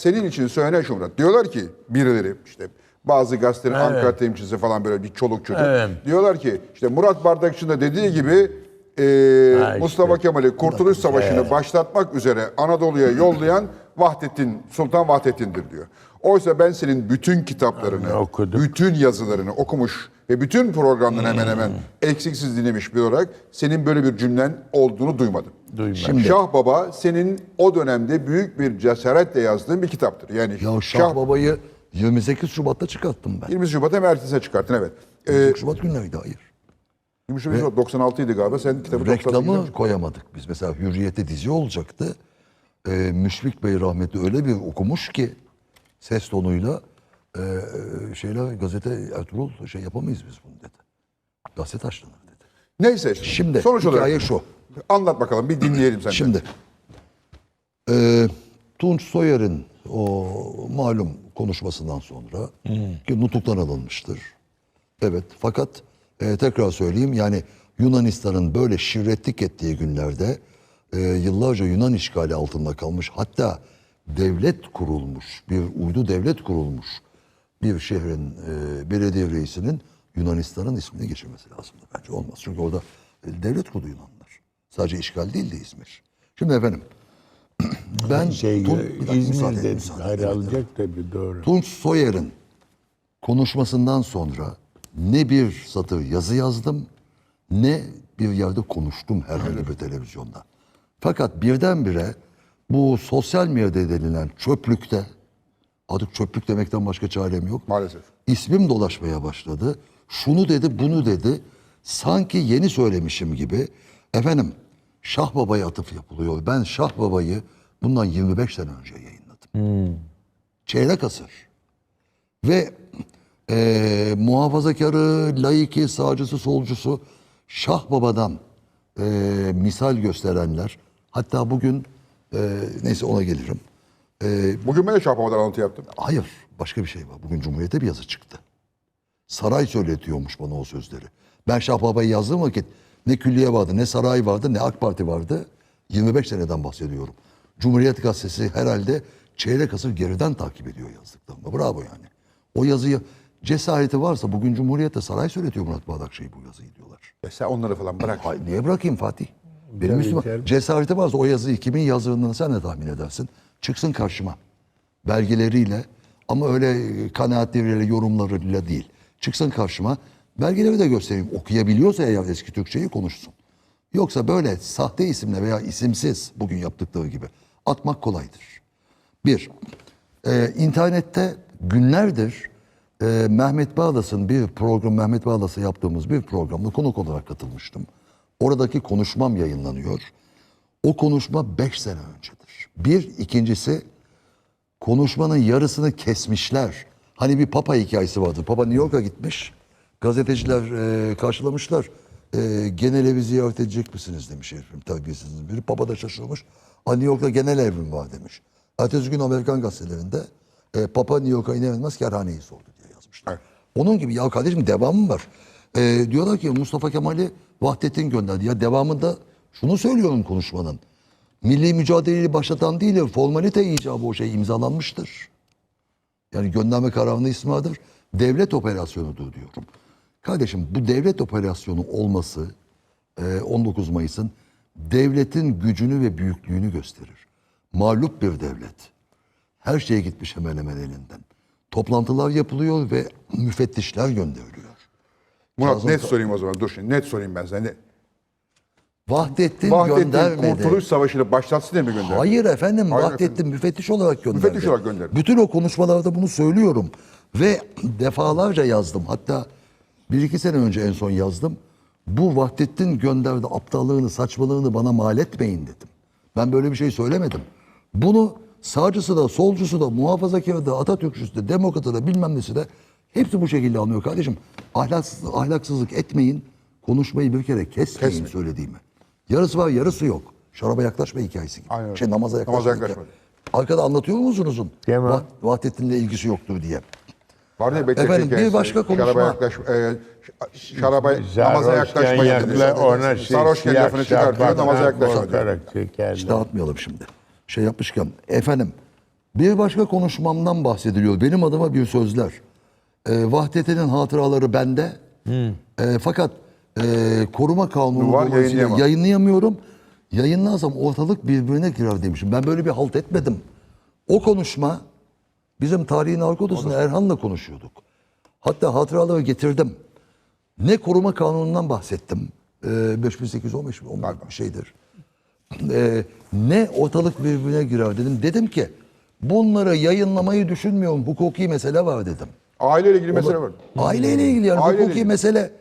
senin için söylenen şu Murat. Diyorlar ki birileri işte bazı gazetelerin Ankara temsilcisi falan böyle bir çoluk çocuk. Evet. Diyorlar ki işte Murat Bardakçı'nın da dediği gibi e, Ha, Mustafa işte. Kemal'i Kurtuluş Savaşı'nı başlatmak üzere Anadolu'ya yollayan Vahdettin, Sultan Vahdettin'dir diyor. Oysa ben senin bütün kitaplarını, okuduk. bütün yazılarını okumuş ve bütün programlarını hemen hemen eksiksiz dinlemiş bir olarak senin böyle bir cümlen olduğunu duymadım. Duymadım. Şimdi, Şah Baba senin o dönemde büyük bir cesaretle yazdığın bir kitaptır. Yani Ya Şah Baba'yı 28 Şubat'ta çıkarttım ben. 20 Şubat hem ertesine çıkarttın evet. Ee, 28 Şubat günleriydi hayır. 20 Şubat 96 idi galiba sen kitabı 98'de Reklamı koyamadık biz. Mesela Hürriyet'te dizi olacaktı. Ee, Müşfik Bey rahmetli öyle bir okumuş ki ses tonuyla e, şeyle gazete Ertuğrul şey yapamayız biz bunu dedi. Gazete açtılar dedi. Neyse Şimdi sonuç olarak hikaye şu. anlat bakalım bir dinleyelim senden. Şimdi e, Tunç Soyer'in o malum konuşmasından sonra ki nutuktan alınmıştır. Evet fakat e, tekrar söyleyeyim yani Yunanistan'ın böyle şirretlik ettiği günlerde e, yıllarca Yunan işgali altında kalmış hatta devlet kurulmuş bir uydu devlet kurulmuş bir şehrin e, belediye reisinin Yunanistan'ın ismini geçirmesi lazımdı bence olmaz. Çünkü orada e, devlet kurdu Yunanlar. Sadece işgal değil de İzmir. Şimdi efendim ben şey, Tun- dakika, İzmir'de müsaade alacak tabii doğru. Tunç Soyer'in konuşmasından sonra ne bir satır yazı yazdım ne bir yerde konuştum herhangi bir televizyonda. Fakat birdenbire bu sosyal medya denilen çöplükte artık çöplük demekten başka çarem yok. Maalesef. İsmim dolaşmaya başladı. Şunu dedi, bunu dedi. Sanki yeni söylemişim gibi. Efendim, Şah Baba'ya atıf yapılıyor. Ben Şah Baba'yı bundan 25 sene önce yayınladım. Çeyrek asır. Ve eee muhafazakarı, laiki, sağcısı, solcusu Şah Baba'dan eee, misal gösterenler. Hatta bugün, eee, neyse ona gelirim. Bugün ben de Şahbaba'dan alıntı yaptım. Hayır, başka bir şey var. Bugün Cumhuriyet'e bir yazı çıktı. Saray söyletiyormuş bana o sözleri. Ben Şah Baba'yı yazdığım vakit ne külliye vardı, ne saray vardı, ne AK Parti vardı. 25 seneden bahsediyorum. Cumhuriyet Gazetesi herhalde çeyrek asır geriden takip ediyor yazdıklarımı. Bravo yani. O yazıyı cesareti varsa bugün Cumhuriyet'te saray söyletiyor Murat Bağdakşehir bu yazıyı diyorlar. E sen onları falan bırak. Ay, niye bırakayım Fatih? Benim Tabii, tabii. cesareti varsa o yazıyı kimin yazdığını sen de tahmin edersin. Çıksın karşıma. Belgeleriyle ama öyle kanaatleriyle, yorumlarıyla değil. Çıksın karşıma. Belgeleri de göstereyim. Okuyabiliyorsa eğer eski Türkçeyi konuşsun. Yoksa böyle sahte isimle veya isimsiz bugün yaptıkları gibi atmak kolaydır. Bir, e, internette günlerdir e, Mehmet Bağlas'ın bir program, Mehmet Bağlas'a yaptığımız bir programda konuk olarak katılmıştım. Oradaki konuşmam yayınlanıyor. O konuşma 5 sene öncedir. Bir, ikincisi konuşmanın yarısını kesmişler. Hani bir papa hikayesi vardı. Papa New York'a gitmiş. Gazeteciler e, karşılamışlar. E, genel evi ziyaret edecek misiniz demiş herifim terbiyesizin biri. Papa da şaşırmış. "Aa, New York'ta genel evim var demiş. Ertesi gün Amerikan gazetelerinde e, Papa New York'a iner inmez kerhaneyi sordu diye yazmışlar. Onun gibi ya kardeşim devamı var. E, diyorlar ki Mustafa Kemal'i Vahdettin gönderdi. Ya devamında şunu söylüyorum konuşmanın. Milli mücadeleyi başlatan değil, formalite icabı o şey imzalanmıştır. Yani gönderme kararının ismi adır. Devlet operasyonudur diyorum. Kardeşim bu devlet operasyonu olması e, 19 Mayıs'ın devletin gücünü ve büyüklüğünü gösterir. Mağlup bir devlet. Her şeye gitmiş hemen hemen elinden. Toplantılar yapılıyor ve müfettişler gönderiliyor. Murat Kazım net sorayım o zaman. Dur şimdi net sorayım ben sana. Vahdettin, Vahdettin göndermedi. Kurtuluş Savaşı'nı başlatsın diye mi gönderdi? Hayır efendim Hayır Vahdettin efendim. müfettiş olarak gönderdi. Müfettiş olarak gönderdi. Bütün o konuşmalarda bunu söylüyorum. Ve defalarca yazdım. Hatta bir iki sene önce en son yazdım. Bu Vahdettin gönderdi aptallığını, saçmalığını bana mal etmeyin dedim. Ben böyle bir şey söylemedim. Bunu sağcısı da, solcusu da, muhafazakarı da, Atatürkçüsü de, demokratı da bilmem nesi de hepsi bu şekilde anlıyor kardeşim. Ahlaksız, ahlaksızlık etmeyin, konuşmayı bir kere kesmeyin, Kesmeyin. söylediğimi. Yarısı var, yarısı yok. Şaraba yaklaşma hikayesi gibi. Aynen. Şey namaza yaklaşma. Namaza yaklaşma. Arkada anlatıyor musun uzun? Vah- Vahdettin'le ilgisi yoktur diye. Var ne bekle Efendim, bir başka konuşma. Şaraba yaklaş, e, şaraba namaza yaklaşmayın dedi. yakla, ona şey, Sarhoşken lafını çıkartıyor namaza yaklaşma diyor. korkarak çekerler. Dağıtmayalım şimdi. Şey yapmışken efendim Bir başka konuşmamdan bahsediliyor. Benim adıma bir sözler. Ee, Vahdettin'in hatıraları bende. Ee, fakat e, koruma kanunu Var, dolayısıyla yayınlayamam. yayınlayamıyorum. Yayınlarsam ortalık birbirine girer demişim. Ben böyle bir halt etmedim. O konuşma bizim tarihin arka odasında Erhan'la konuşuyorduk. Hatta hatıraları getirdim. Ne koruma kanunundan bahsettim. Ee, 5815 mi? Onlar bir şeydir. Ee, ne ortalık birbirine girer dedim. Dedim ki bunları yayınlamayı düşünmüyorum. Hukuki mesele var dedim. Aileyle ilgili mesele var. Aileyle ilgili yani Aileyle hukuki ilgili. mesele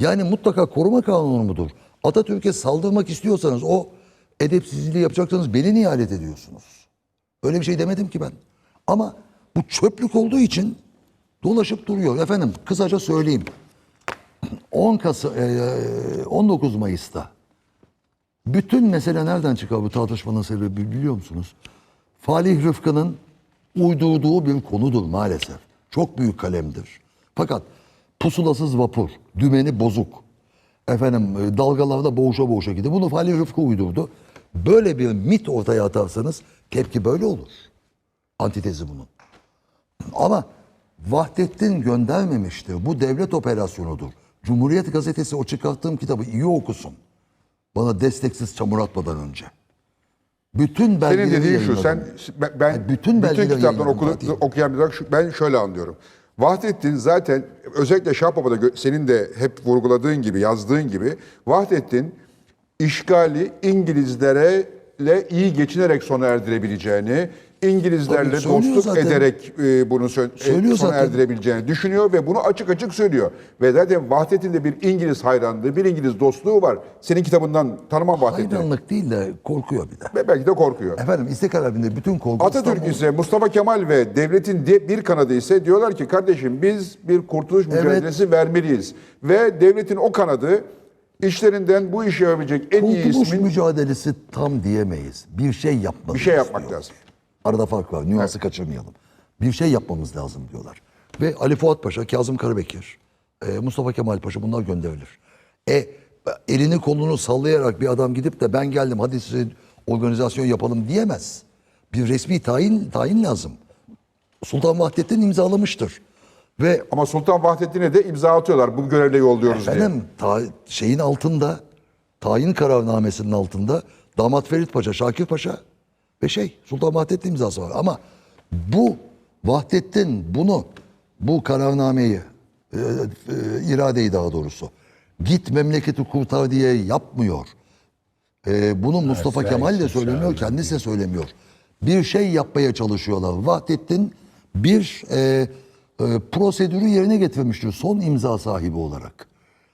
yani mutlaka koruma kanunu mudur? Atatürk'e saldırmak istiyorsanız o edepsizliği yapacaksanız beni niye alet ediyorsunuz? Öyle bir şey demedim ki ben. Ama bu çöplük olduğu için dolaşıp duruyor. Efendim kısaca söyleyeyim. 10 Kasım, eee, 19 Mayıs'ta bütün mesele nereden çıkar bu tartışmanın sebebi biliyor musunuz? Falih Rıfkı'nın uydurduğu bir konudur maalesef. Çok büyük kalemdir. Fakat pusulasız vapur, dümeni bozuk. Efendim e, dalgalarda boğuşa boğuşa gidiyor. Bunu Falih Rıfkı uydurdu. Böyle bir mit ortaya atarsanız tepki böyle olur. Antitezi bunun. Ama Vahdettin göndermemiştir. Bu devlet operasyonudur. Cumhuriyet gazetesi o çıkarttığım kitabı iyi okusun. Bana desteksiz çamur atmadan önce. Bütün belgeleri Senin dediğin şu, sen ben, ben bütün bütün, belgeleri kitaptan okudu, okuyan bir olarak şu- ben şöyle anlıyorum. Vahdettin zaten özellikle Şahbaba'da senin de hep vurguladığın gibi, yazdığın gibi Vahdettin işgali İngilizlere iyi geçinerek sona erdirebileceğini, İngilizlerle Tabii dostluk zaten. ederek e, bunu sö- e, Söylüyor sona zaten. erdirebileceğini düşünüyor ve bunu açık açık söylüyor. Ve zaten Vahdettin de bir İngiliz hayranlığı, bir İngiliz dostluğu var. Senin kitabından tanımam Vahdettin'i. Hayranlık değil de korkuyor bir de. Ve belki de korkuyor. Efendim İstiklal Harbi'nde bütün korku Atatürk İstanbul- ise Mustafa Kemal ve devletin de bir kanadı ise diyorlar ki kardeşim biz bir kurtuluş mücadelesi vermeliyiz. Ve devletin o kanadı işlerinden bu işi yapabilecek en iyi Kurtuluş ismin mücadelesi tam diyemeyiz. Bir şey yapmamız bir şey yapmak istiyor. lazım. Arada fark var. Nüansı kaçırmayalım. Bir şey yapmamız lazım diyorlar. Ve Ali Fuat Paşa, Kazım Karabekir, e, Mustafa Kemal Paşa bunlar gönderilir. E elini kolunu sallayarak bir adam gidip de ben geldim hadi size organizasyon yapalım diyemez. Bir resmi tayin tayin lazım. Sultan Vahdettin imzalamıştır. Ve Ama Sultan Vahdettin'e de imza atıyorlar bu görevle yolluyoruz diye. Efendim ta- şeyin altında tayin kararnamesinin altında damat Ferit Paşa, Şakir Paşa ve şey Sultan Vahdettin imzası var. Ama bu Vahdettin bunu bu kararnameyi e, e, iradeyi daha doğrusu git memleketi kurtar diye yapmıyor. E, bunu Mustafa Kemal de söylemiyor, kendisi de söylemiyor. Bir şey yapmaya çalışıyorlar. Vahdettin bir e, e, prosedürü yerine getirmiştir son imza sahibi olarak.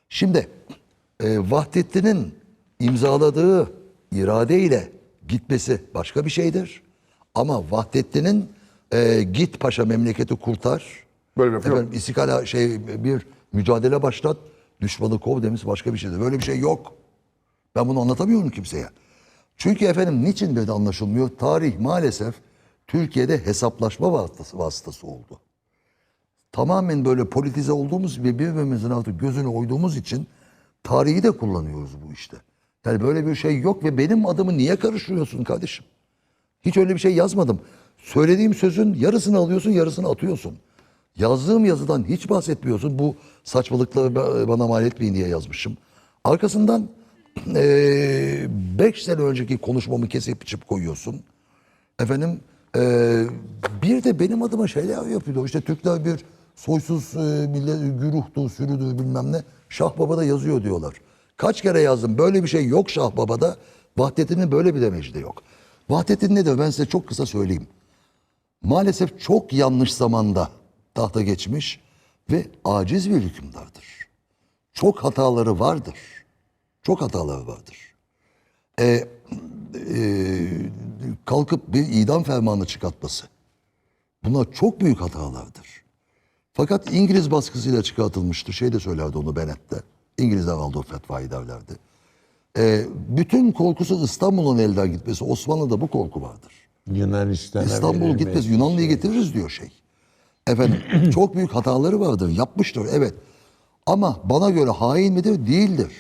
Şimdi e, Vahdettin'in imzaladığı iradeyle gitmesi başka bir şeydir. Ama Vahdettin'in e, git paşa memleketi kurtar. Böyle yok. efendim, istikala şey bir mücadele başlat. Düşmanı kov demesi başka bir şeydir. Böyle bir şey yok. Ben bunu anlatamıyorum kimseye. Çünkü efendim niçin de anlaşılmıyor? Tarih maalesef Türkiye'de hesaplaşma vasıtası, vasıtası oldu. Tamamen böyle politize olduğumuz ve birbirimizin artık gözünü oyduğumuz için tarihi de kullanıyoruz bu işte. Yani böyle bir şey yok ve benim adımı niye karıştırıyorsun kardeşim? Hiç öyle bir şey yazmadım. Söylediğim sözün yarısını alıyorsun, yarısını atıyorsun. Yazdığım yazıdan hiç bahsetmiyorsun. Bu saçmalıkları ba- bana mal etmeyin diye yazmışım. Arkasından 5 sene önceki konuşmamı kesip biçip koyuyorsun. Efendim eee, bir de benim adıma şeyler yapıyor. İşte Türkler bir soysuz e, millet, güruhtu, sürüdü bilmem ne. Şah Baba'da yazıyor diyorlar. Kaç kere yazdım. Böyle bir şey yok Şah Baba'da. Vahdettin'in böyle bir demeci de yok. Vahdettin nedir? Ben size çok kısa söyleyeyim. Maalesef çok yanlış zamanda tahta geçmiş ve aciz bir hükümdardır. Çok hataları vardır. Çok hataları vardır. Ee, e, kalkıp bir idam fermanı çıkartması. Bunlar çok büyük hatalardır. Fakat İngiliz baskısıyla çıkartılmıştır. Şey de söylerdi onu Bennett'te. İngilizler aldı o fetvayı derlerdi. Ee, bütün korkusu İstanbul'un elden gitmesi. Osmanlı'da bu korku vardır. Yunanistan'a İstanbul gitmez Yunanlı'yı getiririz diyor şey. Efendim çok büyük hataları vardır. Yapmıştır evet. Ama bana göre hain midir? Değildir.